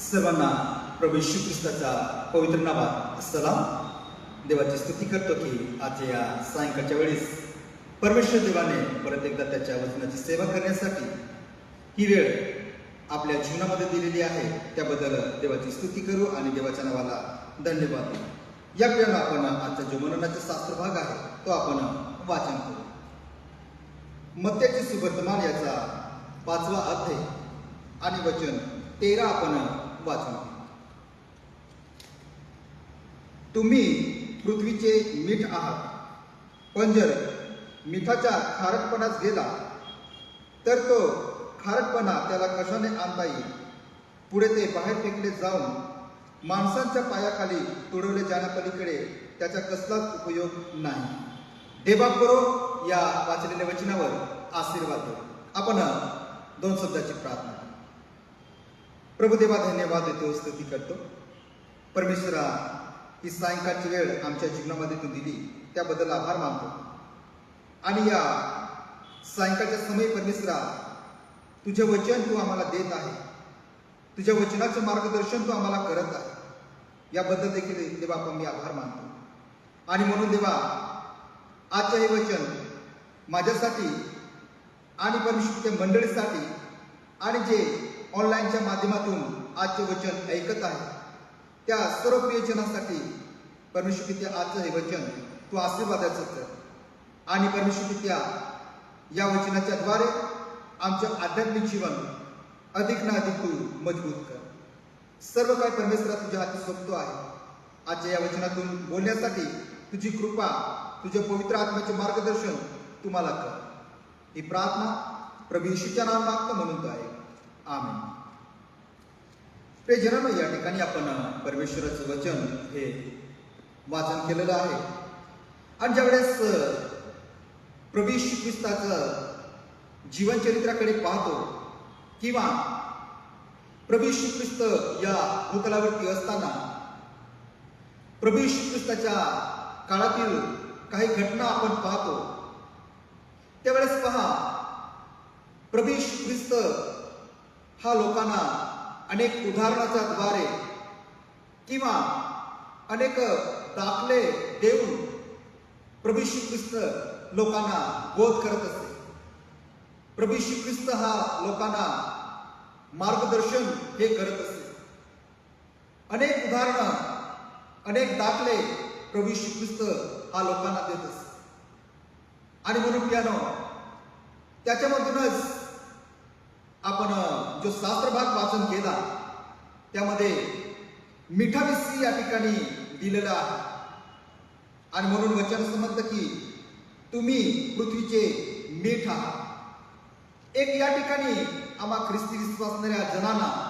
सर्वांना प्रभू येशू ख्रिस्ताचा पवित्र नावात सलाम. देवाची स्तुती करतो की आजच्या या सायंकाळच्या वेळेस परमेश्वर देवाने परत एकदा त्याच्या वचनाची सेवा करण्यासाठी ही वेळ आपल्या जीवनामध्ये दिलेली आहे. त्याबद्दल देवाची स्तुती करू आणि देवाच्या नावाला धन्यवाद देऊ. या वेळेला आपण आजचा जो मननाचा शास्त्र भाग आहे तो आपण वाचन करू. मत्याचे सुवर्तमान याचा पाचवा अध्याय आणि वचन तेरा आपण वाचून. तुम्ही पृथ्वीचे मीठ आहात. पण जर मिठाच्या खारटपणास गेला तर तो खारटपणा त्याला कशाने आणता येईल? पुढे ते बाहेर फेकले जाऊन माणसांच्या पायाखाली तुडवले जाण्यापलीकडे त्याचा कसलाच उपयोग नाही. देवा करो या वाचलेल्या वचनावर आशीर्वाद देऊ. आपण दोन शब्दाची प्रार्थना प्रभुदेवा धन्यवाद देतो स्तुती करतो. परमेश्वरा ही सायंकाळची वेळ आमच्या जीवनामध्ये तू दिली त्याबद्दल आभार मानतो. आणि या सायंकाळच्या समय परमेश्वरा तुझे वचन तू आम्हाला देत आहे. तुझ्या वचनाचं मार्गदर्शन तू आम्हाला करत आहे. याबद्दल देखील देवा आपण मी आभार मानतो. आणि म्हणून देवा आजचं हे वचन माझ्यासाठी आणि परमेश्वरच्या मंडळीसाठी आणि जे ऑनलाईनच्या माध्यमातून आजचे वचन ऐकत आहे. त्या सर्व प्रियजनासाठी परमेश्वर पित्या आजचं हे वचन तू आशीर्वादाचं कर आणि परमेश्वर पित्या या वचनाच्या द्वारे आमचं आध्यात्मिक जीवन अधिक ना अधिक तू मजबूत कर. सर्व काही परमेश्वरा तुझ्या हाती सोपतो आहे. आजच्या या वचनातून बोलण्यासाठी तुझी कृपा तुझ्या पवित्र आत्म्याचे मार्गदर्शन तुम्हाला कर. ही प्रार्थना प्रभू येशूच्या नाव मागतो म्हणून तो आहे. आमेन. प्रेजनानं या ठिकाणी आपण परमेश्वराचं वचन हे वाचन केलेलं आहे. आणि ज्यावेळेस प्रभू ख्रिस्ताचं जीवनचरित्राकडे पाहतो किंवा प्रभू ख्रिस्त या भूतलावरती असताना प्रभू ख्रिस्ताच्या काळातील काही घटना आपण पाहतो त्यावेळेस पहा प्रभू ख्रिस्त हा लोकांना अनेक उदाहरणाच्या द्वारे किंवा अनेक दाखले देऊन प्रभू ख्रिस्त लोकांना बोध करत असते. प्रभू श्री ख्रिस्त हा लोकांना मार्गदर्शन हे करत असते. अनेक उदाहरणं अनेक दाखले प्रभू ख्रिस्त हा लोकांना देत असते. आणि म्हणून पियानो त्याच्यामधूनच आपण जो शास्त्र भाग वाचन केला त्यामध्ये मिठाविसी या ठिकाणी दिलेला आहे. आणि म्हणून वचन समजतं की तुम्ही पृथ्वीचे मीठ आहात. एक या ठिकाणी आम्हा ख्रिस्ती विश्वासणाऱ्या जनांना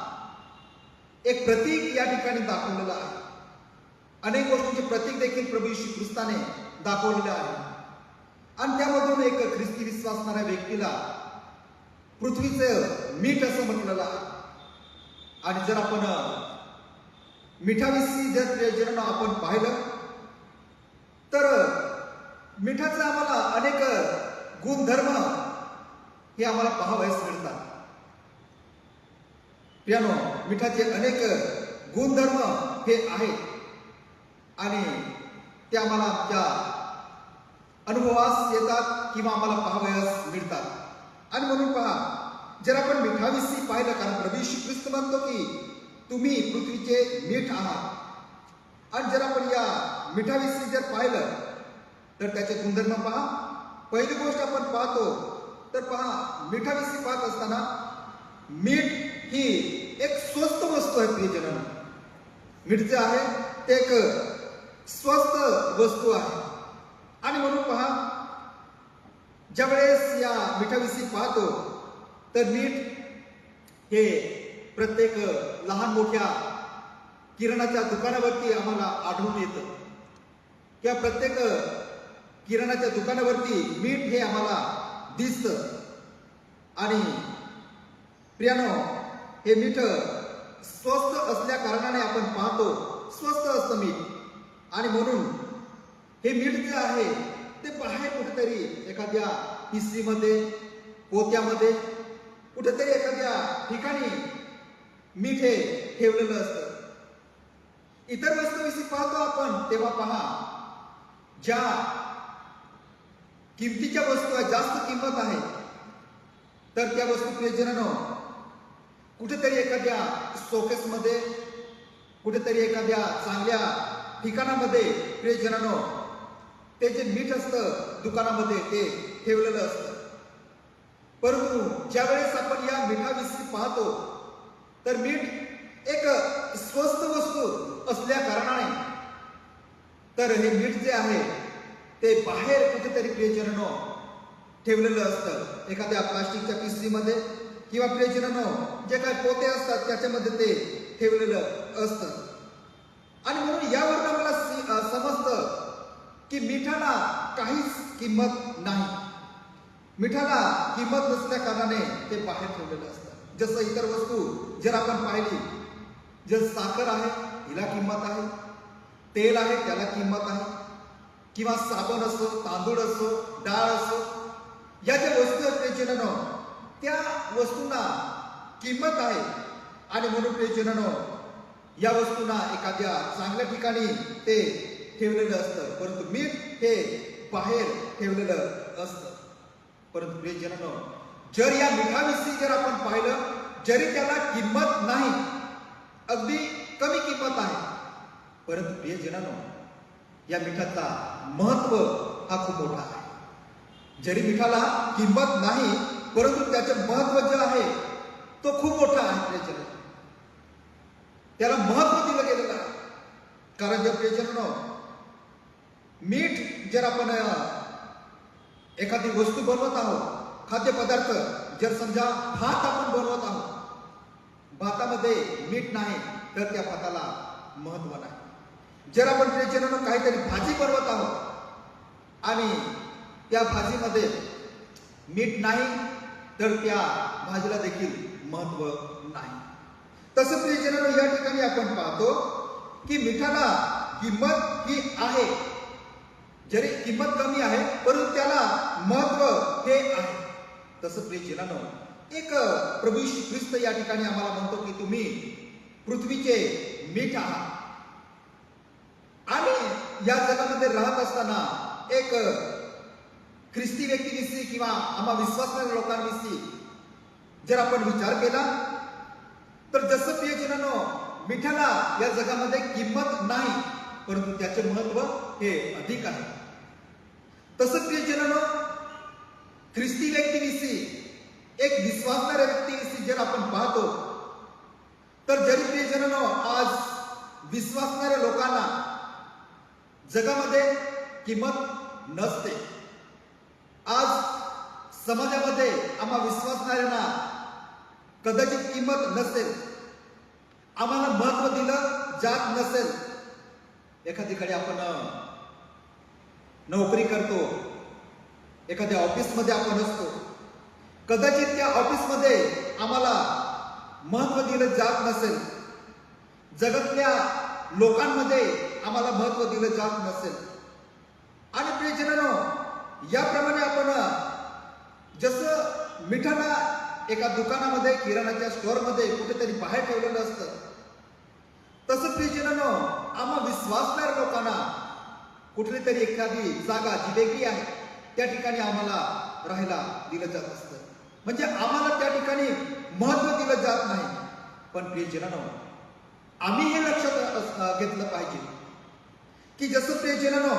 एक प्रतीक या ठिकाणी दाखवलेलं आहे. अनेक गोष्टींचे प्रतीक देखील प्रभू श्री ख्रिस्ताने दाखवलेलं आहे. आणि त्यामधून एक ख्रिस्ती विश्वासणाऱ्या व्यक्तीला पृथ्वीचं मीठ असं म्हटलेलं आहे आणि जर आपण मिठाविषयी जर प्रियजनांना आपण पाहिलं तर मिठाचे आम्हाला अनेक गुणधर्म हे आम्हाला पाहावयास मिळतात. प्रियानो मिठाचे अनेक गुणधर्म हे आहेत. आणि ते आम्हाला त्या अनुभवास येतात किंवा आम्हाला पाहावयास मिळतात. आणि म्हणून पहा जर आपण मिठाविषयी पाहिलं कारण प्रभू श्री ख्रिस्त म्हणतो की तुम्ही पृथ्वीचे मीठ आहात आणि जर आपण या मिठाविषयी जर पाहिलं तर त्याचे गुणधर्म पहा. पहिली गोष्ट आपण पाहतो तर पहा मिठाविषयी पाहत असताना मीठ ही एक स्वस्त वस्तू आहे प्रियजनांना. मीठ जे आहे ते एक स्वस्त वस्तू आहे. आणि म्हणून पहा ज्यावेळेस या मिठाविषयी पाहतो तर मीठ हे प्रत्येक लहान मोठ्या किराणाच्या दुकानावरती आम्हाला आढळून येतं. किंवा प्रत्येक किराणाच्या दुकानावरती मीठ हे आम्हाला दिसतं. आणि प्रियानो हे मीठ स्वस्त असल्या कारणाने आपण पाहतो स्वस्त असतं मीठ. आणि म्हणून हे मीठ जे आहे ते बाहेर कुठेतरी एखाद्या पिशवीमध्ये पोत्यामध्ये कुठेतरी एखाद्या ठिकाणी मीठ हे ठेवलेलं असतं. इतर वस्तूविषयी पाहतो आपण तेव्हा पहा ज्या किमतीच्या वस्तू आहेत जास्त किंमत आहे तर त्या वस्तू प्रियजनानं कुठेतरी एखाद्या शोकेसमध्ये कुठेतरी एखाद्या चांगल्या ठिकाणामध्ये प्रियजनानं ते जे मीठ असतं दुकानामध्ये ते ठेवलेलं असतं. परंतु ज्यावेळेस आपण या मिठाविषयी पाहतो तर मीठ एक स्वस्त वस्तू असल्या कारणाने तर हे मीठ जे आहे ते बाहेर कुठेतरी प्रियजनो ठेवलेलं असतं. एखाद्या प्लास्टिकच्या पिशवीमध्ये किंवा प्रियजनो जे काही पोते असतात त्याच्यामध्ये ते ठेवलेलं असतं. आणि म्हणून यावर आम्हाला सी- अं, समजतं की मिठाला काहीच किंमत नाही. मिठाला किंमत नसल्या कारणाने ते बाहेर ठेवलेलं असतं जसं इतर वस्तू जर आपण पाहिली जर साखर आहे हिला किंमत आहे तेल आहे त्याला किंमत आहे किंवा साबण असो तांदूळ असो डाळ असो या ज्या वस्तू आहेत प्रेचनानो त्या वस्तूंना किंमत आहे. आणि म्हणून प्रेचनानो या वस्तूंना एखाद्या चांगल्या ठिकाणी ते ठेवलेलं असतं. परंतु मीठ हे बाहेर ठेवलेलं असतं. परंतु प्रियजनानं जर या मिठाविषयी जर आपण पाहिलं जरी त्याला किंमत नाही अगदी कमी किंमत आहे. परंतु प्रियजनानं या मिठाचा महत्त्व हा खूप मोठा आहे. जरी मिठाला किंमत नाही परंतु त्याचे महत्त्व जे आहे तो खूप मोठा आहे प्रियजन त्याला महत्त्व दिलं गेलेलं आहे. कारण जे प्रियजनानो मीठ जर आपण एखादी वस्तू बनवत आहोत खाद्यपदार्थ जर समजा भात आपण बनवत आहोत भातामध्ये मीठ नाही तर त्या भाताला महत्त्व नाही. जर आपण त्याच्यानं काहीतरी भाजी बनवत आहोत आणि त्या भाजीमध्ये मीठ नाही तर त्या भाजीला देखील महत्त्व नाही. तसं प्रियजनानं या ठिकाणी आपण पाहतो की मिठाला किंमत ही आहे. जरी किंमत कमी आहे परंतु त्याला महत्त्व हे आहे. तसं प्रेचिनानं एक प्रभू श्री ख्रिस्त या ठिकाणी आम्हाला म्हणतो की तुम्ही पृथ्वीचे मीठ आहात. आणि या जगामध्ये राहत असताना एक ख्रिस्ती व्यक्तीविषयी किंवा आम्हा विश्वासणाऱ्या लोकांविषयी जर आपण विचार केला तर जसं प्रियजनानो मिठाला या जगामध्ये किंमत नाही परंतु त्याचे महत्त्व हे अधिक आहे. तसं प्रियजनानं ख्रिस्ती व्यक्तीविषयी एक विश्वासणाऱ्या व्यक्तीविषयी जर आपण पाहतो तर जरी प्रियजनानं आज विश्वासणाऱ्या लोकांना जगामध्ये किंमत नसते आज समाजामध्ये आम्हा विश्वासणाऱ्यांना कदाचित किंमत नसेल आम्हाला महत्त्व दिलं जात नसेल. एखादी ठिकाणी आपण नोकरी करतो. एखाद्या ऑफिसमध्ये आपण असतो. कदाचित त्या ऑफिसमध्ये आम्हाला महत्त्व दिलं जात नसेल. जगातल्या लोकांमध्ये आम्हाला महत्त्व दिलं जात नसेल. आणि प्रियजनानो याप्रमाणे आपण जसं मिठाला एका दुकानामध्ये किराणाच्या स्टोअरमध्ये कुठेतरी बाहेर ठेवलेलं असतं तसं प्रियजनानो आम्हा विश्वासदार लोकांना कुठली तरी एखादी जागा जी वेगळी आहे त्या ठिकाणी आम्हाला राहायला दिलं जात असतं. म्हणजे आम्हाला त्या ठिकाणी महत्त्व दिलं जात नाही. पण प्रियजनानो आम्ही हे लक्षात घेतलं पाहिजे की जसं प्रियजनानो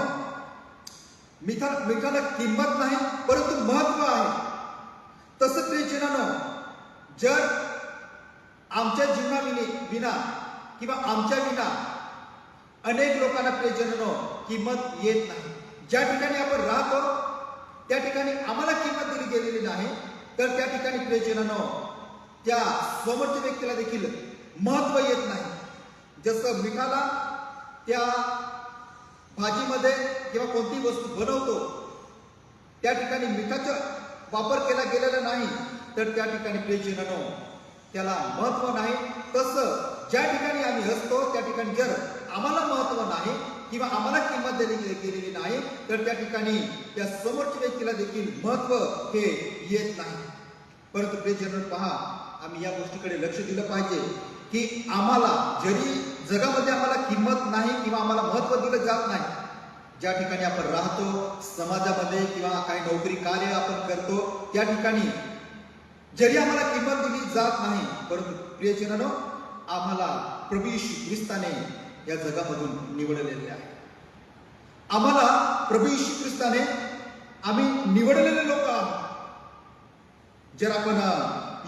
मिठा मिठाला किंमत नाही परंतु महत्त्व आहे. तसं प्रियजनानं जर आमच्या जीवनाविनी विना किंवा आमच्या विना अनेक लोकांना प्रियजनानं किंमत येत नाही. ज्या ठिकाणी आपण राहतो त्या ठिकाणी आम्हाला किंमत दिली गेलेली नाही. तर त्या ठिकाणी प्रियजनानं त्या समोरच्या व्यक्तीला देखील महत्त्व येत नाही. जसं मिठाला त्या भाजीमध्ये किंवा कोणती वस्तू बनवतो त्या ठिकाणी मिठाचा वापर केला गेलेला नाही तर त्या ठिकाणी प्रियजनानो त्याला महत्त्व नाही. तसं ज्या ठिकाणी आम्ही असतो त्या ठिकाणी जर आम्हाला महत्त्व नाही किंवा आम्हाला किंमत दिली गेलेली नाही तर त्या ठिकाणी त्या समोरच्या व्यक्तीला देखील महत्त्व हे येत नाही. परंतु प्रियजन पहा आम्ही या गोष्टीकडे लक्ष दिलं पाहिजे की आम्हाला जरी जगामध्ये आम्हाला किंमत नाही किंवा आम्हाला महत्त्व दिलं जात नाही ज्या ठिकाणी आपण राहतो समाजामध्ये किंवा काही नोकरी कार्य आपण करतो त्या ठिकाणी जरी आम्हाला किंमत दिली जात नाही परंतु प्रियजनानो आम्हाला प्रभू येशू ख्रिस्ताने या जगामधून निवडलेले आहे. आम्हाला प्रभू येशू ख्रिस्ताने आम्ही निवडलेले लोक आहोत. जर आपण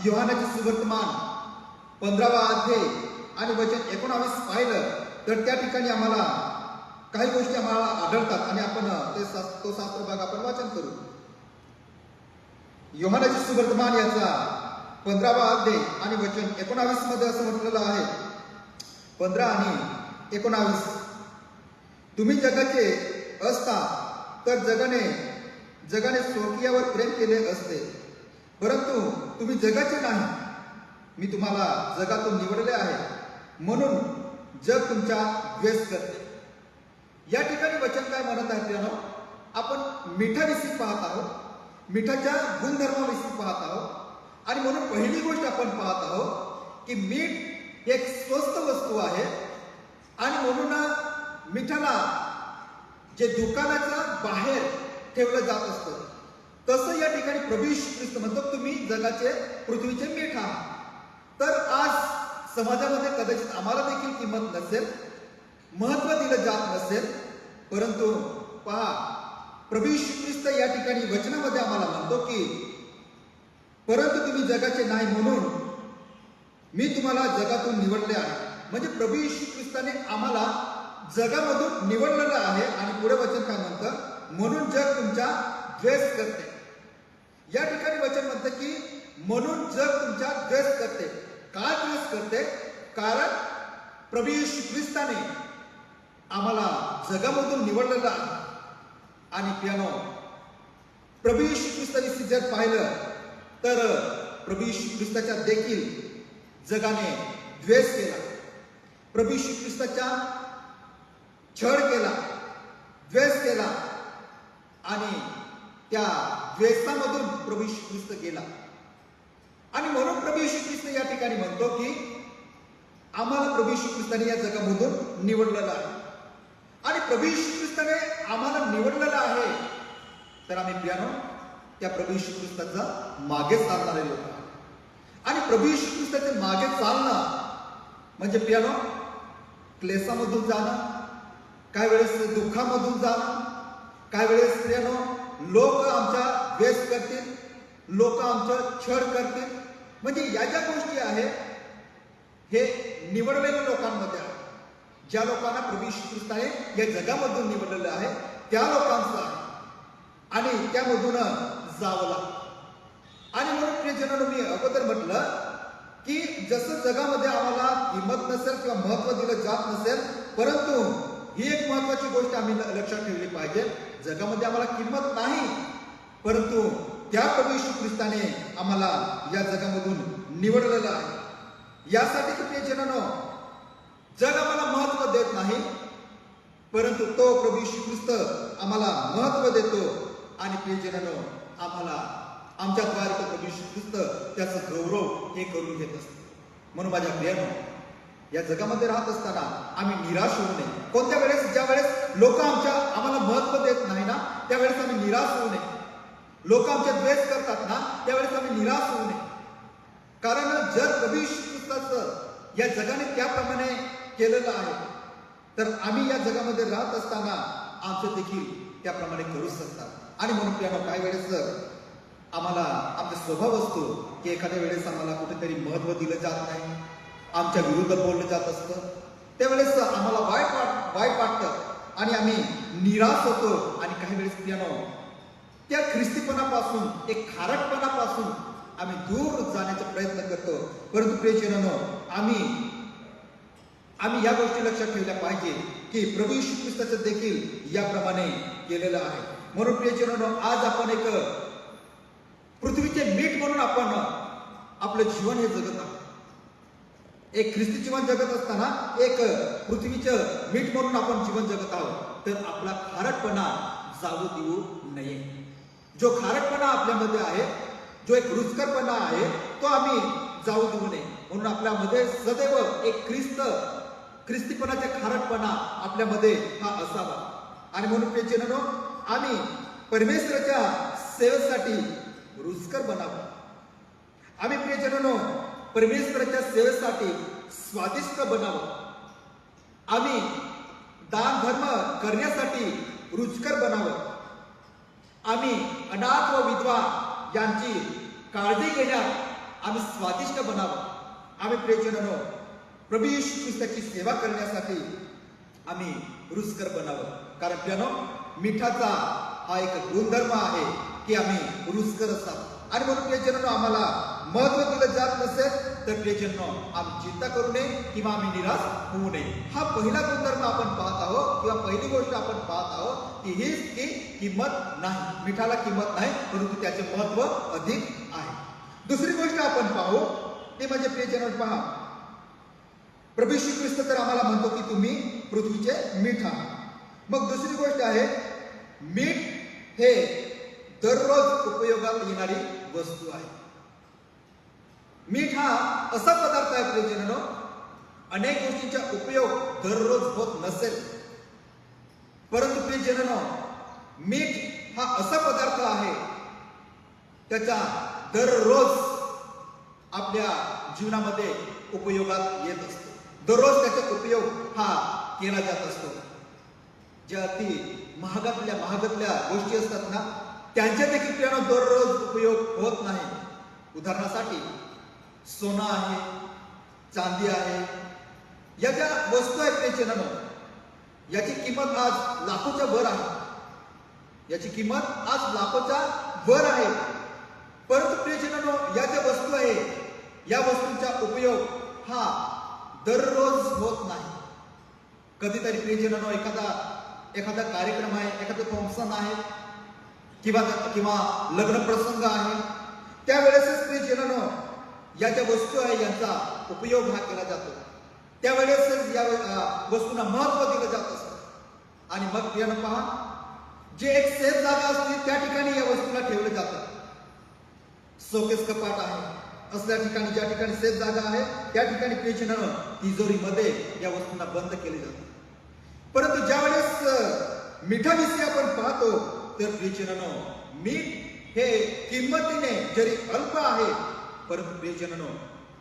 युहानाचे सुवर्तमान पंधरावा अध्याय आणि वचन एकोणावीस पाहिलं तर त्या ठिकाणी आम्हाला काही गोष्टी आम्हाला आढळतात आणि आपण ते तो शास्त्र भाग आपण वाचन करू. योहानाचे सुवर्तमान याचा पंधरावा अध्याय आणि वचन एकोणावीसमध्ये असं म्हटलेलं आहे. पंधरा आणि एकोणावीस. तुम्ही जगाचे असता तर जगाने जगाने स्वकीयावर प्रेम केले असते. परंतु तुम्ही जगाचे नाही. मी तुम्हाला जगातून निवडले आहे. म्हणून जग तुमच्या द्वेष करते या ठिकाणी वचन काय म्हणत आहे त्यानं आपण मिठाविषयी पाहत आहोत. मिठाच्या गुणधर्माविषयी पाहत आहोत. आणि म्हणून पहिली गोष्ट आपण पाहत आहोत की मीठ एक स्वस्त वस्तू आहे. आणि म्हणून मिठाला जे दुकानाच्या बाहेर ठेवलं जात असतं. तसं या ठिकाणी प्रभू ख्रिस्त म्हणतो तुम्ही जगाचे पृथ्वीचे मीठ आहात तर आज समाजामध्ये कदाचित आम्हाला देखील किंमत नसेल महत्त्व दिलं जात नसेल परंतु पहा प्रभू ख्रिस्त या ठिकाणी वचनामध्ये आम्हाला म्हणतो की परंतु तुम्ही जगाचे नाही म्हणून मी तुम्हाला जगातून निवडले आहे. म्हणजे प्रभू येशू ख्रिस्ताने आम्हाला जगामधून निवडलेलं आहे आणि पुढे वचन काय म्हणतं? म्हणून जग तुमचा द्वेष करते. या ठिकाणी वचन म्हणतं की म्हणून जग तुमचा द्वेष करते. का द्वेष करते? कारण प्रभू येशू ख्रिस्ताने आम्हाला जगामधून निवडलेलं आहे. आणि पियानो प्रभू येशू ख्रिस्ताने जर पाहिलं. तर प्रभू श्री ख्रिस्ताच्या देखील जगाने द्वेष केला. प्रभू श्री ख्रिस्ताच्या छळ केला द्वेष केला आणि त्या द्वेषामधून प्रभू श्री ख्रिस्त गेला. आणि म्हणून प्रभू श्री ख्रिस्त या ठिकाणी म्हणतो की आम्हाला प्रभू श्री ख्रिस्ताने या जगामधून निवडलेलं आहे. आणि प्रभू श्री ख्रिस्ताने आम्हाला निवडलेलं आहे. तर आम्ही पियानो त्या प्रभू येशू ख्रिस्ताचा मागे चालणारे लोक आणि प्रभू येशू ख्रिस्ताचे मागे चालणं म्हणजे पियानो क्लेसामधून जाणं काय वेळेस दुःखामधून जाणं काय वेळेस पियानो लोक आमच्या द्वेष करतील लोक आमचं छळ करतील. म्हणजे या ज्या गोष्टी आहेत हे निवडलेल्या लोकांमध्ये आहे ज्या लोकांना प्रभू येशू ख्रिस्ताने या जगामधून निवडलेलं आहे त्या लोकांचं आहे. आणि त्यामधून जावं लागतं. आणि म्हणून प्रियजनांनो मी अगोदर म्हटलं की जसं जगामध्ये आम्हाला किंमत नसेल किंवा महत्त्व दिलं जात नसेल परंतु ही एक महत्वाची गोष्ट आम्ही लक्षात ठेवली पाहिजे. जगामध्ये आम्हाला किंमत नाही परंतु त्या प्रभू येशू ख्रिस्ताने आम्हाला या जगामधून निवडलेलं आहे. यासाठी प्रिय प्रियजनांनो जग आम्हाला महत्त्व देत नाही परंतु तो प्रभू येशू ख्रिस्त आम्हाला महत्त्व देतो. आणि प्रियजनांनो आम्हाला आमच्या द्वारे प्रभू ख्रिस्त त्याचं गौरव हे करून घेत असतो. म्हणून माझ्या प्रियानो या जगामध्ये राहत असताना आम्ही निराश होऊ नये. कोणत्या वेळेस ज्या वेळेस लोक आमच्या आम्हाला महत्त्व देत नाही ना त्यावेळेस आम्ही निराश होऊ नये. लोक आमचे द्वेष करतात ना त्यावेळेस आम्ही निराश होऊ नये. कारण जर प्रभू ख्रिस्ताचं या जगाने त्याप्रमाणे केलेलं आहे तर आम्ही या जगामध्ये राहत असताना आमचं देखील त्याप्रमाणे करू शकतात. आणि म्हणून प्रियानो काही वेळेस आम्हाला आपला स्वभाव असतो की एखाद्या वेळेस आम्हाला कुठेतरी महत्त्व दिलं जात नाही आमच्या विरुद्ध बोललं जात असतं त्यावेळेस आम्हाला वाईट वाट वाईट वाटतं आणि आम्ही निराश होतो. आणि काही वेळेस प्रियानो त्या ख्रिस्तीपणापासून एक खारटपणापासून आम्ही दूर जाण्याचा प्रयत्न करतो. परंतु प्रियजनांनो आम्ही आम्ही या गोष्टी लक्षात ठेवल्या पाहिजे की प्रभू ख्रिस्ताचं देखील याप्रमाणे केलेलं आहे. म्हणून प्रियजनांनो आज आपण एक पृथ्वीचे मीठ म्हणून आपण आपलं जीवन हे जगत आहोत. एक ख्रिस्ती जीवन जगत असताना एक पृथ्वीचं मीठ म्हणून आपण जीवन जगत आहोत. तर आपला खारटपणा जाऊ देऊ नये. जो खारटपणा आपल्यामध्ये आहे जो एक रुचकरपणा आहे तो आम्ही जाऊ देऊ नये. म्हणून आपल्यामध्ये सदैव एक ख्रिस्त ख्रिस्तीपणाचा खारटपणा आपल्यामध्ये हा असावा. आणि म्हणून प्रियजनांनो आम्ही परमेश्वराच्या सेवेसाठी रुचकर बनावं. आम्ही प्रियजनानो परमेश्वराच्या सेवेसाठी स्वादिष्ट बनावं. आम्ही दान धर्म करण्यासाठी रुचकर बनावं. आम्ही अनाथ व विधवा यांची काळजी घेण्यात आम्ही स्वादिष्ट बनावं. आम्ही प्रियजनानो प्रभू ख्रिस्ताची सेवा करण्यासाठी आम्ही रुचकर बनावं. कारण त्यानो मिठाचा हा एक गुणधर्म आहे की आम्ही रुचकर असतात. आणि म्हणून प्रियजनांनो आम्हाला महत्त्व दिलं जात नसेल तर प्रियजनो आम्ही चिंता करू नये किंवा आम्ही निराश होऊ नये. हा पहिला गुणधर्म आपण पाहत आहोत किंवा पहिली गोष्ट आपण पाहत आहोत की हीच की किंमत नाही. मिठाला किंमत नाही परंतु त्याचे महत्त्व अधिक आहे. दुसरी गोष्ट आपण पाहू ते म्हणजे प्रियजन पहा. प्रभू श्री ख्रिस्त तर आम्हाला म्हणतो की तुम्ही पृथ्वीचे मीठ आहात. मग दुसरी गोष्ट आहे मीठ हे दररोज उपयोगात येणारी वस्तू आहे. मीठ हा असा पदार्थ आहे प्रियजनो अनेक गोष्टींचा उपयोग दररोज होत नसेल. परंतु प्रियजनो मीठ हा असा पदार्थ आहे त्याचा दररोज आपल्या जीवनामध्ये उपयोगात येत असतो. दररोज त्याचा उपयोग हा केला जात असतो. ज्या अति महागातल्या महागातल्या गोष्टी असतात ना त्यांच्या देखील त्यांना दररोज उपयोग होत नाही. उदाहरणासाठी सोनं आहे चांदी आहे या ज्या वस्तू आहेत त्याचे नम याची किंमत आज लाखोच्या वर आहे. याची किंमत आज लाखोच्या वर आहे. परंतु प्रियजनांनो या ज्या वस्तू आहे या वस्तूंचा उपयोग हा दररोज होत नाही. कधीतरी प्रियजनांनो एखादा एखादा कार्यक्रम आहे एखादं फंक्शन आहे किंवा किंवा लग्न प्रसंग आहे त्यावेळेसच प्रियजनांनो या ज्या वस्तू आहे यांचा उपयोग हा केला जातो. त्यावेळेसच या वस्तूंना महत्त्व दिलं जात असतं. आणि मग येणं पहा जे एक सेफ जागा असते त्या ठिकाणी या वस्तूला ठेवलं जातं. सोकेस कपाट आहे असल्या ठिकाणी ज्या ठिकाणी सेफ जागा आहे त्या ठिकाणी पेशनं तिजोरीमध्ये या वस्तूंना बंद केले जाते परंतु ज्या वेळेस अ, मिठाविषयी आपण पाहतो तर प्रियजनानो मीठ हे किंमतीने जरी अल्प आहे परंतु प्रियजनानो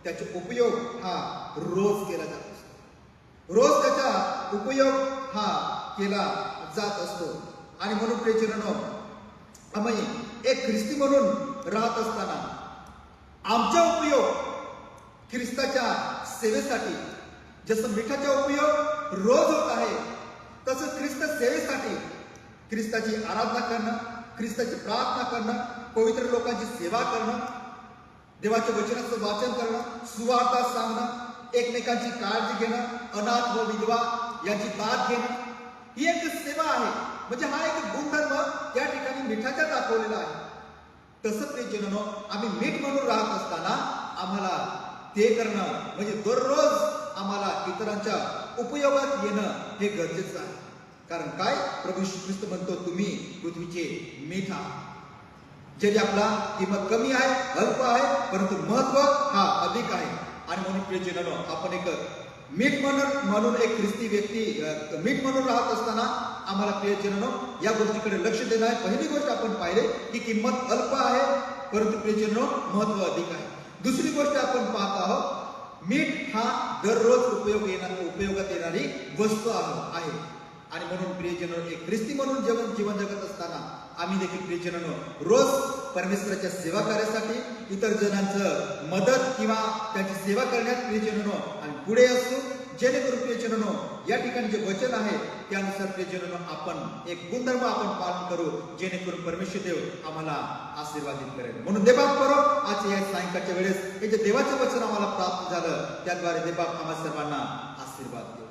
त्याचा उपयोग हा रोज केला जात असतो. रोज त्याचा उपयोग हा केला जात असतो. आणि म्हणून प्रियजनानो आम्ही एक ख्रिस्ती म्हणून राहत असताना आमचा उपयोग ख्रिस्ताच्या सेवेसाठी जसं मिठाचा उपयोग रोज होत आहे तसं ख्रिस्त सेवेसाठी ख्रिस्ताची आराधना करणं ख्रिस्ताची प्रार्थना करणं पवित्र लोकांची सेवा करणं देवाच्या वचनाचं वाचन करणं सुवार्ता सांगणं एकमेकांची काळजी घेणं अनाथ व विधवा यांची दाद घेणं ही एक सेवा आहे. म्हणजे हा एक गुणधर्म या ठिकाणी मिठाचा दाखवलेला आहे. तसं ते जननो आम्ही मीठ म्हणून राहत असताना आम्हाला ते करणं म्हणजे दररोज आम्हाला इतरांच्या उपयोगात येणं हे गरजेचं आहे. कारण काय? प्रभू श्री ख्रिस्त म्हणतो तुम्ही पृथ्वीचे मीठ आहात जरी आपला किंमत कमी आहे अल्प आहे परंतु महत्त्व हा अधिक आहे. आणि म्हणून प्रियजनांनो आपण एक मीठ म्हणून म्हणून एक ख्रिस्ती व्यक्ती मीठ म्हणून राहत असताना आम्हाला प्रियजनांनो या गोष्टीकडे लक्ष देणं आहे. पहिली गोष्ट आपण पाहिले की किंमत अल्प आहे परंतु प्रियजनांनो महत्त्व अधिक आहे. दुसरी गोष्ट आपण पाहत आहोत मीठ हा दररोज उपयोग येणार उपयोगात येणारी वस्तू आहे आणि म्हणून प्रियजन एक ख्रिस्ती म्हणून जेवण जीवन जगत असताना आम्ही देखील प्रियजन रोज परमेश्वराच्या सेवा कार्यासाठी इतर जणांचं मदत किंवा त्यांची सेवा करण्यात प्रियजन आणि पुढे असतो जेणेकरून प्रियजनो या ठिकाणी जे वचन आहे त्यानुसार प्रियजनो आपण एक गुणधर्म आपण पालन करू जेणेकरून परमेश्वर देव आम्हाला आशीर्वादित करेल. म्हणून देबाप करो. आज या सायंकाळच्या वेळेस हे जे देवाचं वचन आम्हाला प्राप्त झालं त्याद्वारे देबाप आम्हा सर्वांना आशीर्वाद